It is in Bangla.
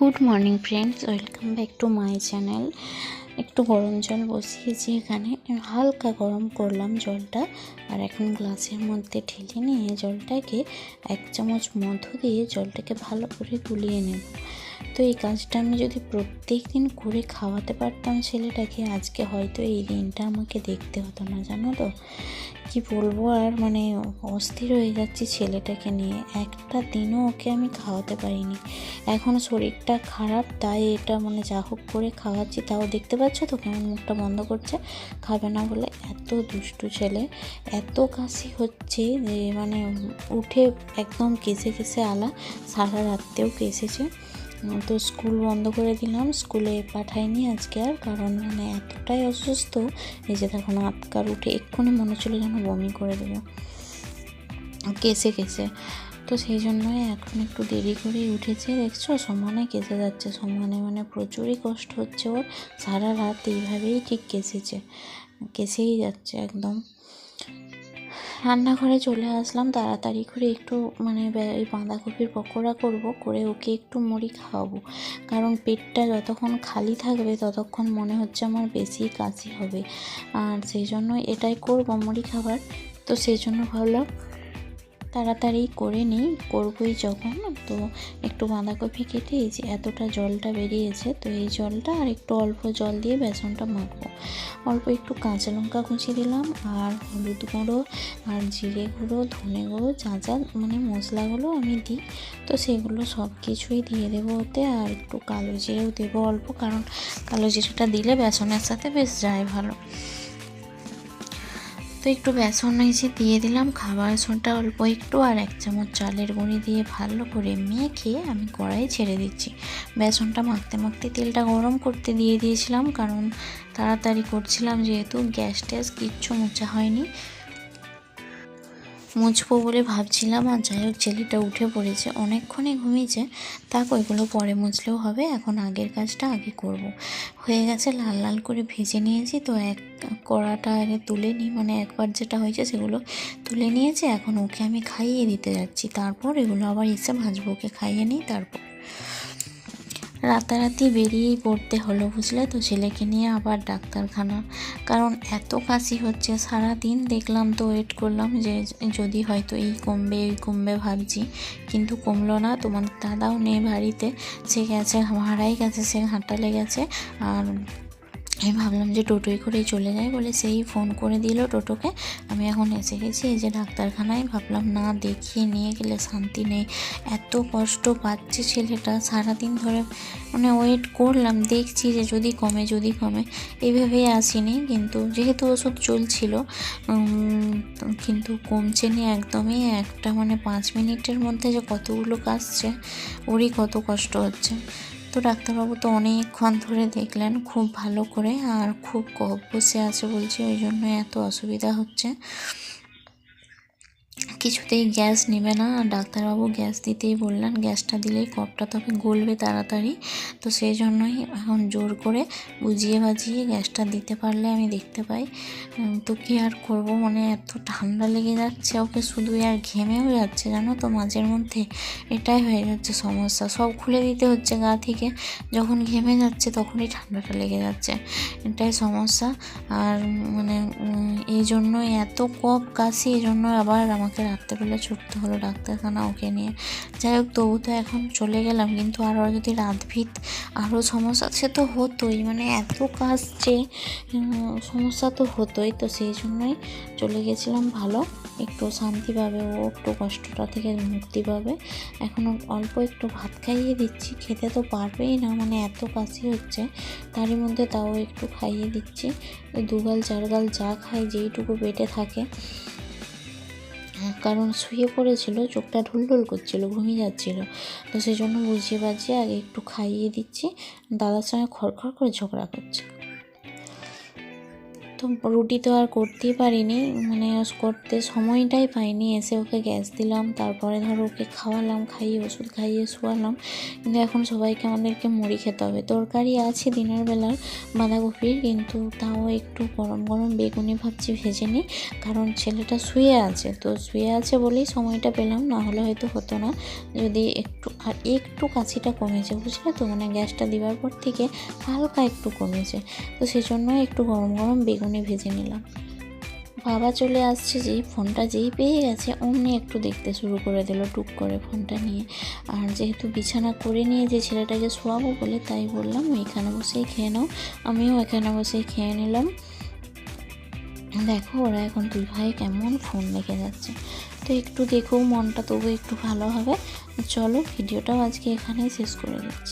Good morning friends, welcome back to my channel. একটু গরম জল বসিয়েছি এখানে, হালকা গরম করলাম জলটা, আর এখন গ্লাসের মধ্যে ঢেলে নিয়ে জলটাকে এক চামচ মধু দিয়ে জলটাকে ভালো করে গুলিয়ে নেব। তো এই কাজটা আমি যদি প্রত্যেক দিন করে খাওয়াতে পারতাম ছেলেটাকে, আজকে হয়তো এই দিনটা আমাকে দেখতে হতো না, জানো তো? কি বলব আর মানে অস্থির হয়ে যাচ্ছি ছেলেটাকে নিয়ে। একটা দিনও ওকে আমি খাওয়াতে পারিনি। এখন শরীরটা খারাপ, তাই এটা মানে যা হোক করে খাওয়াচ্ছি। তাও দেখতে পাচ্ছ তো কেমন মুখটা বন্ধ করছে? খাবে না বলে এত দুষ্টু ছেলে। এত কাশি হচ্ছে যে মানে উঠে একদম কেসে কেসে আলা, সারা রাত্রেও কেসেছে তো স্কুল বন্ধ করে দিলাম। স্কুলে পাঠাইনি আজকে আর, কারণ মানে এতটাই অসুস্থ। এই যে দেখো আটকার উঠে এক্ষুনি মনে হচ্ছিল যেন বমি করে দেবে। কেসে কেসে তো সেই জন্যই এখন একটু দেরি করেই উঠেছে, দেখছ? সমানে কেসে যাচ্ছে, সমানে মানে প্রচুরই কষ্ট হচ্ছে ওর। সারা রাত এইভাবেই ঠিক কেসেছে কেসেই যাচ্ছে একদম। রান্নাঘরে চলে আসলাম, তাড়াতাড়ি করে একটু মানে এই বাঁধাকপির পকোড়া করব, করে ওকে একটু মুড়ি খাওয়াবো। কারণ পেটটা যতক্ষণ খালি থাকবে, ততক্ষণ মনে হচ্ছে আমার বেশি কাশি হবে। আর সেই জন্য এটাই করব মুড়ি খাবার। তো সেই জন্য ভাবলাম তাড়াতাড়ি করে নিই, করবই যখন। তো একটু বাঁধাকপি কেটে এই যে এতটা জলটা বেরিয়েছে, তো এই জলটা আর একটু অল্প জল দিয়ে বেসনটা মাখবো। অল্প একটু কাঁচা লঙ্কা কুচি দিলাম, আর হলুদ গুঁড়ো, আর জিরে গুঁড়ো, ধনে গুঁড়ো, যা যা মানে মশলাগুলো আমি দিই। তো সেগুলো সব কিছুই দিয়ে দেবো ওতে, আর একটু কালো জিরেও দেবো অল্প, কারণ কালো জিরেটা দিলে বেসনের সাথে বেশ যায় ভালো। একটু বেসন এসে দিয়ে দিলাম, খাবার বেসনটা অল্প একটু আর এক চামচ চালের গুঁড়ি দিয়ে ভালো করে মেখে আমি কড়াই ছেড়ে দিচ্ছি। বেসনটা মাখতে মাখতে তেলটা গরম করতে দিয়ে দিয়েছিলাম, কারণ তাড়াতাড়ি করছিলাম যেহেতু গ্যাস ট্যাস কিচ্ছু মোচা হয়নি। মুছবো বলে ভাবছিলাম আর যাই হোক ছেলেটা উঠে পড়েছে, অনেকক্ষণই ঘুমিয়েছে। তাক, ওইগুলো পরে মুছলেও হবে, এখন আগের কাজটা আগে করব। হয়ে গেছে লাল লাল করে ভেজে নিয়েছি, তো এক কড়াটা আগে তুলে নিই মানে একবার যেটা হয়েছে সেগুলো তুলে নিয়েছে, এখন ওকে আমি খাইয়ে দিতে যাচ্ছি। তারপর এগুলো আবার এসে ভাজবো, ওকে খাইয়ে নিই, তারপর। রাতারাতি বেরিয়েই পড়তে হলো, বুঝলে তো? ছেলেকে নিয়ে আবার ডাক্তারখানা। কারণ এত কাশি হচ্ছে সারা দিন দেখলাম তো ওয়েট করলাম যে যদি হয়তো এই কমবে এই কমবে ভাবছি। কিন্তু কমলো না, তোমার দাদাও নেই বাড়িতে, সে গেছে ভাড়াই গেছে, সে হাঁটালে গেছে। আর আমি ভাবলাম যে টোটোয় করেই চলে যাই বলে সেই ফোন করে দিল টোটোকে। আমি এখন এসে গেছি এই যে ডাক্তারখানায়। ভাবলাম, না দেখিয়ে নিয়ে গেলে শান্তি নেই। এত কষ্ট পাচ্ছে ছেলেটা, সারাদিন ধরে মানে ওয়েট করলাম, দেখছি যে যদি কমে যদি কমে। এইভাবেই আসিনি, কিন্তু যেহেতু ওষুধ চলছিল কিন্তু কমছে নি একদমই। একটা মানে পাঁচ মিনিটের মধ্যে যে কতগুলো কাশছে, ওরই কত কষ্ট হচ্ছে। তো ডাক্তারবাবু তো অনেকক্ষণ ধরে দেখলেন, খুব ভালো করে আর খুব কফ বসে আছে বলছি, ওই জন্য এত অসুবিধা হচ্ছে। কিছুতেই গ্যাস নেবে না। আর ডাক্তারবাবু গ্যাস দিতেই বললেন, গ্যাসটা দিলেই কফটা তবে গলবে তাড়াতাড়ি। তো সেই জন্যই এখন জোর করে বুঝিয়ে বাজিয়ে গ্যাসটা দিতে পারলে আমি দেখতে পাই। তো কী আর করব? মানে এত ঠান্ডা লেগে যাচ্ছে, ওকে শুধু আর ঘেমেও যাচ্ছে, জানো তো? মাঝের মধ্যে এটাই হয়ে যাচ্ছে সমস্যা। সব খুলে দিতে হচ্ছে গা থেকে। যখন ঘেমে যাচ্ছে তখনই ঠান্ডাটা লেগে যাচ্ছে। এটাই সমস্যা। আর মানে এই জন্যই এত কফ কাশি, এই জন্য আবার আমাকে রাত্রেবেলা ছুটতে হলো ডাক্তারখানা ওকে নিয়ে। যাই হোক তবু তো এখন চলে গেলাম কিন্তু আরও যদি রাত ভিত আরও সমস্যা সে তো হতোই মানে এত কাশছে উম, সমস্যা তো হতোই তো সেই জন্যই চলে গেছিলাম ভালো। একটু শান্তি পাবে ও একটু কষ্টটা থেকে মুক্তি পাবে। এখনও অল্প একটু ভাত খাইয়ে দিচ্ছি খেতে তো পারবেই না মানে এত কাশি হচ্ছে তারই মধ্যে তাও একটু খাইয়ে দিচ্ছি। দুগাল চারগাল যা খাই যেইটুকু পেটে থাকে। কারণ শুয়ে পড়েছিল, চোখটা ঢুলঢুল করছিল, ঘুমিয়ে যাচ্ছিল। তো সেই জন্য বুঝিয়ে বাজিয়ে আগে একটু খাইয়ে দিচ্ছি। দাদার সঙ্গে খড়খড় করে ঝগড়া করছে। তো রুটি তো আর করতেই পারিনি। মানে করতে সময়টাই পাইনি। এসে ওকে গ্যাস দিলাম, তারপরে ধরো ওকে খাওয়ালাম, খাইয়ে ওষুধ খাইয়ে শোয়ালাম। কিন্তু এখন সবাইকে আমাদেরকে মুড়ি খেতে হবে। তরকারি আছে দিনের বেলার বাঁধাকপির, কিন্তু তাও একটু গরম গরম বেগুনি ভাবছি ভেজে নিই। কারণ ছেলেটা শুয়ে আছে। তো শুয়ে আছে বলেই সময়টা পেলাম, না হলে হয়তো হতো না। যদি একটু, আর একটু কাছিটা কমেছে, বুঝলে তো? মানে গ্যাসটা দেওয়ার পর থেকে হালকা একটু কমেছে। তো সেই জন্য একটু গরম গরম বেগুনি ভেজে নিলাম। বাবা চলে আসছে যেই ফোনটা যেই পেয়ে গেছে, অমনি একটু দেখতে শুরু করে দিল টুক করে ফোনটা নিয়ে। আর যেহেতু বিছানা করে নিয়ে যে ছেলেটাকে শোয়াবো বলে তাই বললাম এখানে বসেই খেয়ে নাও। আমিও এখানে বসেই খেয়ে নিলাম। দেখো ওরা এখন দুই ভাই কেমন ফোন লেগে যাচ্ছে। তো একটু দেখো মনটা তবু একটু ভালো হবে। চলো, ভিডিওটাও আজকে এখানেই শেষ করে দিচ্ছি।